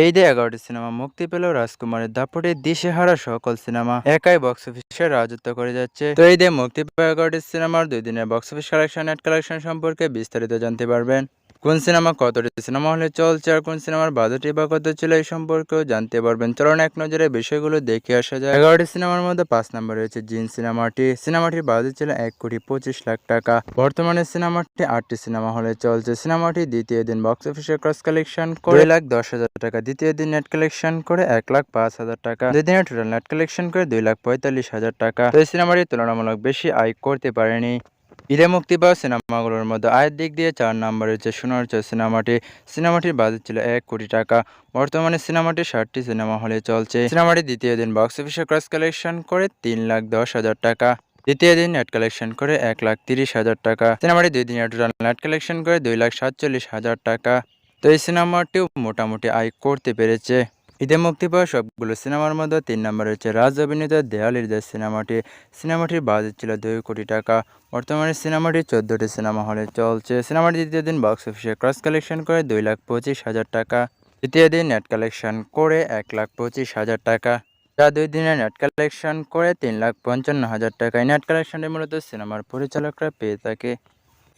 এই দে এগারোটি সিনেমা মুক্তি পেল রাজকুমারের দাপটে দিশেহারা সকল সিনেমা একাই বক্স অফিসে রাজত্ব করে যাচ্ছে। তো এই দিয়ে মুক্তি পেল এগারোটি সিনেমার দুই দিনের box office collection net collection সম্পর্কে বিস্তারিত জানতে পারবেন। কোন সিনেমা কতটি সিনেমা হলে চলছে আর কোন সিনেমার বাজেটই বা কত ছিল এই সম্পর্কেও জানতে পারবেন। চলুন এক নজরে বিষয়গুলো দেখে আসা যায় এগারোটি সিনেমার মধ্যে পাঁচ নম্বর রয়েছে জিন সিনেমাটি। সিনেমাটির বাজেট ছিল এক কোটি পঁচিশ লাখ টাকা। বর্তমানে সিনেমাটি আটটি সিনেমা হলে চলছে। সিনেমাটি দ্বিতীয় দিন বক্স অফিসে ক্রস কালেকশন করে লাখ দশ হাজার টাকা। দ্বিতীয় দিন নেট কালেকশন করে এক লাখ পাঁচ হাজার টাকা। দুই দিনের টোটাল নেট কালেকশন করে দুই লাখ পঁয়তাল্লিশ হাজার টাকা। তো এই সিনেমাটি তুলনামূলক বেশি আয় করতে পারেনি। ঈদে মুক্তি পাওয়া সিনেমাগুলোর মধ্যে আয়ের দিক দিয়ে চার নম্বর রয়েছে সোনার চর সিনেমাটি, সিনেমাটির বাজেট ছিল এক কোটি টাকা। বর্তমানে সিনেমাটি ষাটটি সিনেমা হলে চলছে। সিনেমাটি দ্বিতীয় দিন বক্স অফিসে ক্রস কালেকশন করে তিন লাখ দশ হাজার টাকা। দ্বিতীয় দিন নেট কালেকশন করে এক লাখ তিরিশ হাজার টাকা। সিনেমাটি দুই দিনের টোটাল নেট কালেকশন করে দুই লাখ সাতচল্লিশ হাজার টাকা। তো এই সিনেমাটিও মোটামুটি আয় করতে পেরেছে। ঈদে মুক্তি পাওয়া সবগুলো সিনেমার মধ্যে তিন নম্বর হচ্ছে রাজ অভিনীত দেয়ালির দেশ সিনেমাটি। সিনেমাটির বাজেট ছিল দুই কোটি টাকা। বর্তমানে সিনেমাটি চোদ্দটি সিনেমা হলে চলছে। সিনেমাটি দ্বিতীয় দিন বক্স অফিসে ক্রস কালেকশন করে দুই লাখ পঁচিশ হাজার টাকা। তৃতীয় দিন নেট কালেকশন করে এক লাখ পঁচিশ হাজার টাকা। যা দুই দিনে নেট কালেকশন করে তিন লাখ পঞ্চান্ন হাজার টাকা এই নেট কালেকশনটি মূলত সিনেমার পরিচালকরা পেয়ে থাকে।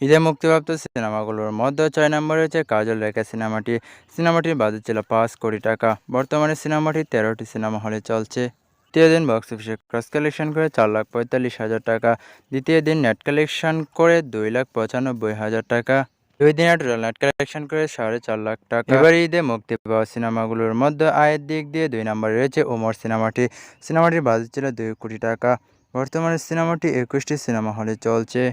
ঈদে মুক্তিপ্রাপ্ত সিনেমাগুলোর মধ্যে ছয় নম্বরে রয়েছে কাজল রেখা সিনেমাটি। সিনেমাটির বাজেট ছিল পাঁচ কোটি টাকা। বর্তমানে সিনেমাটি তেরোটি সিনেমা হলে চলছে। তৃতীয় দিন বক্স অফিসে ক্রস কালেকশন করে চার লাখ পঁয়তাল্লিশ হাজার টাকা। দ্বিতীয় দিন নেট কালেকশন করে দুই লাখ পঁচানব্বই হাজার টাকা। দুই দিনের টোটাল নেট কালেকশন করে সাড়ে চার লাখ টাকা। এবার ঈদে মুক্তি পাওয়া সিনেমাগুলোর মধ্যে আয়ের দিক দিয়ে দুই নম্বরে রয়েছে ওমর সিনেমাটি। সিনেমাটির বাজেট ছিল দুই কোটি টাকা। বর্তমানে সিনেমাটি একুশটি সিনেমা হলে চলছে।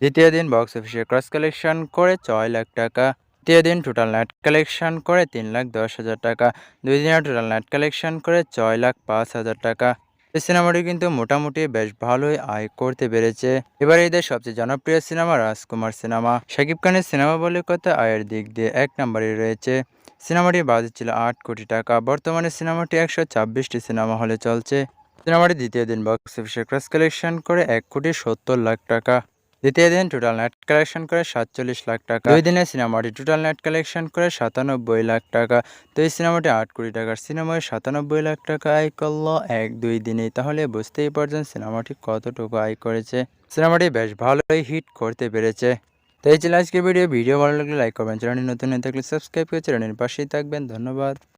দ্বিতীয় দিন বক্স অফিসে ক্রস কালেকশন করে ছয় লাখ টাকা। তৃতীয় দিন টোটাল নেট কালেকশন করে তিন লাখ দশ হাজার টাকা। দুই দিনের টোটাল নেট কালেকশন করে ছয় লাখ পাঁচ হাজার টাকা। এই সিনেমাটি কিন্তু মোটামুটি বেশ ভালোই আয় করতে পেরেছে। এবার ঈদের সবচেয়ে জনপ্রিয় সিনেমা রাজকুমার সিনেমা শাকিব খানের সিনেমা বলে কথা আয়ের দিক দিয়ে এক নম্বরে রয়েছে। সিনেমাটি বাজেট ছিল আট কোটি টাকা। বর্তমানে সিনেমাটি একশো ছাব্বিশটি সিনেমা হলে চলছে। সিনেমাটি দ্বিতীয় দিন বক্স অফিসে ক্রস কালেকশন করে এক কোটি সত্তর লাখ টাকা। দ্বিতীয় দিন টোটাল নেট কালেকশন করে সাতচল্লিশ লাখ টাকা। দুই দিনের সিনেমাটি টোটাল নেট কালেকশন করে সাতানব্বই লাখ টাকা। তো এই সিনেমাটি আট কোটি টাকার সিনেমায় সাতানব্বই লাখ টাকা আয় করল এক দুই দিনেই। তাহলে বুঝতেই পারছেন সিনেমাটি কতটুকু আয় করেছে। সিনেমাটি বেশ ভালোই হিট করতে পেরেছে। তো এই ছিল আজকের ভিডিও। ভিডিও ভালো লাগলে লাইক করবেন চ্যানেলটি নতুন হয়ে থাকলে সাবস্ক্রাইব করে চ্যানেলের পাশেই থাকবেন। ধন্যবাদ।